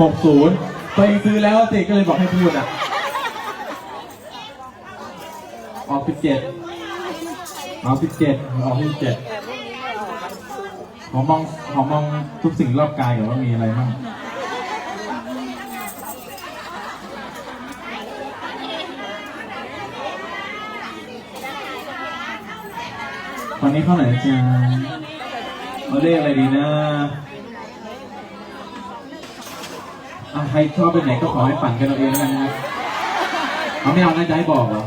หกศูนย์ตัวเองซื้อแล้วสิก็เลยบอกให้พูดอะ ออกสิบเจ็ดออกสิบเจ็ดออกสิบเจ็ดขอมองขอมองทุกสิ่งรอบกายก่อนว่ามีอะไรบ้างตอนนี้เข้าไหนจ๊ะเอาเลขอะไรดีนะ อะใครชอบเป็นไหนก็ขอให้ปั่นกันเอาเองแล้วกันนะครับเอาไม่เอานะจะให้บอกเหรอ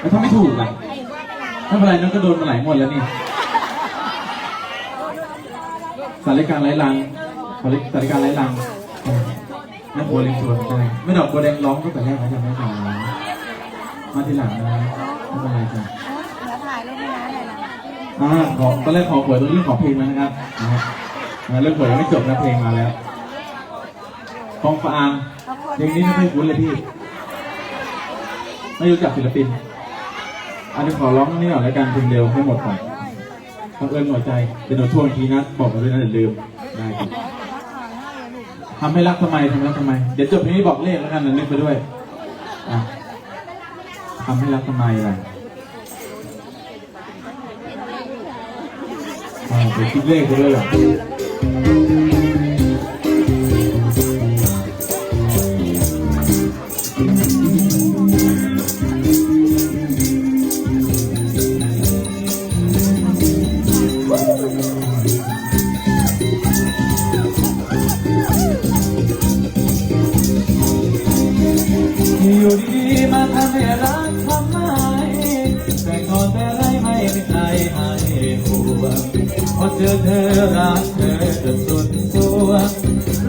แล้วถ้าไม่ถูกล่ะไม่เป็นไรน้องก็โดนมาหลายงวดแล้วนี่สารการไร้ลังสารสารการไร้ลังเออนักบัวเลี้ยงชวนใช่ไม่ดอกบัวแดงร้องตั้งแต่แรกนะจำไม่ได้มาทีหลังนะไม่เป็นไรจ้ะเดี๋ยวถ่ายรูปให้น้าหน่อยนะอ่าขอตอนแรกขอหวยตรงเรื่องของเพลงแล้วนะครับนะฮะอ่าเรื่องหวยยังไม่จบนะเพลงมาแล้ว ฟองฟางเพลงนี้ไม่ค่อยคุ้นเลยพี่ ไม่รู้จักศิลปิน อันนี้ขอร้องนี่ก่อนแล้วกันเพลงเร็วให้หมดก่อนต้องเอื้อนหัวใจเป็นหนูทวงอีกทีนะบอกมาด้วยนะอย่าลืมได้ครับทำให้รักทำไมทำให้รักทำไม เดี๋ยวจบเพลงนี้บอกเลขแล้วกันนะนึกไปด้วยอะทำให้รักทำไมล่ะอ่าเดี๋ยวคิดเลขไปด้วยเหรอ อยู่ดีๆมาทำให้รักทำไมแต่ก่อนแต่ไรไม่มีใครให้ห่วงพอเจอเธอรักเธอจนสุดตัว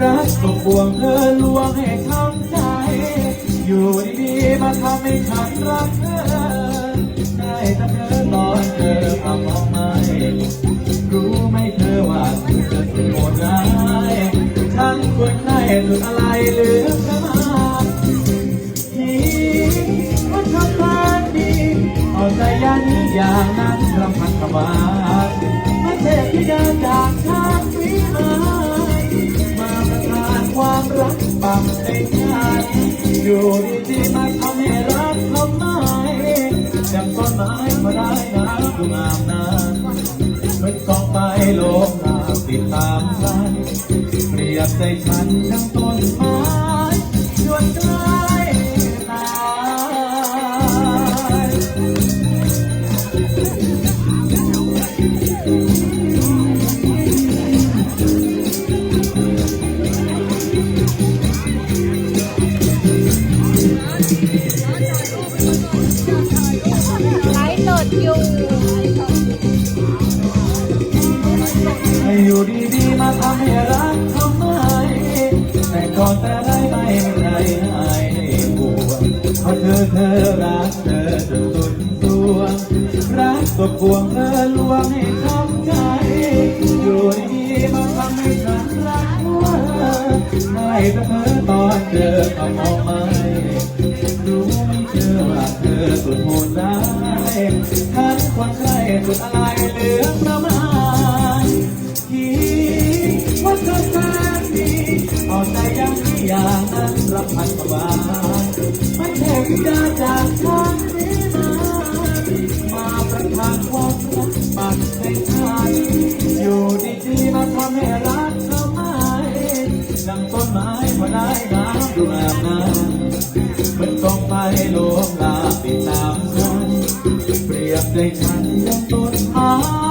รักก็ปวงเธอลวงให้ทำใจ อยู่ดีๆมาทำให้ฉันรักเธอได้แต่เธอ เอาใจยานี้อย่างนั้นรำพันธบาลมาเทพธิดาจากชาติวิมานมาประทานความรักปักในใจอยู่ดีๆมาทำให้รักทำไมจังต้นไม้มาได้น้ำดูงามนั้นไม่ต้องไปโลภลาติดตามใครเปรียบใจฉันทั้งต้นไม้ชวนใกล้ต อยู่ให้อยู่ดีๆมาทำให้รักทำไม แต่ก่อนแต่ไรไม่มีใครให้ห่วงเพราะเธอเธอรักเธอจนสุดตัวรักก็ควงเธอลวงให้ทำใจอยู่ดีๆมาทำให้ฉันรักหัวให้แต่เธอตอนเจอก็มองม่รู้ ฉันควรใช้สุดอะไรเหลือประมาณที่ว่าเธอแสนดีเอาใจยังที่อย่างนั้นรับพันกว่าไม่ใช่วิญญาจากทางนี้มามาประทานความรักปักในชาติอยู่ดีๆมาทำให้รักทำไมดังต้นไม้พอได้น้ำดูงามนั้นมันต้องไปโลมลาติดตาม ฉันเปรียบใจฉันยังต้นไม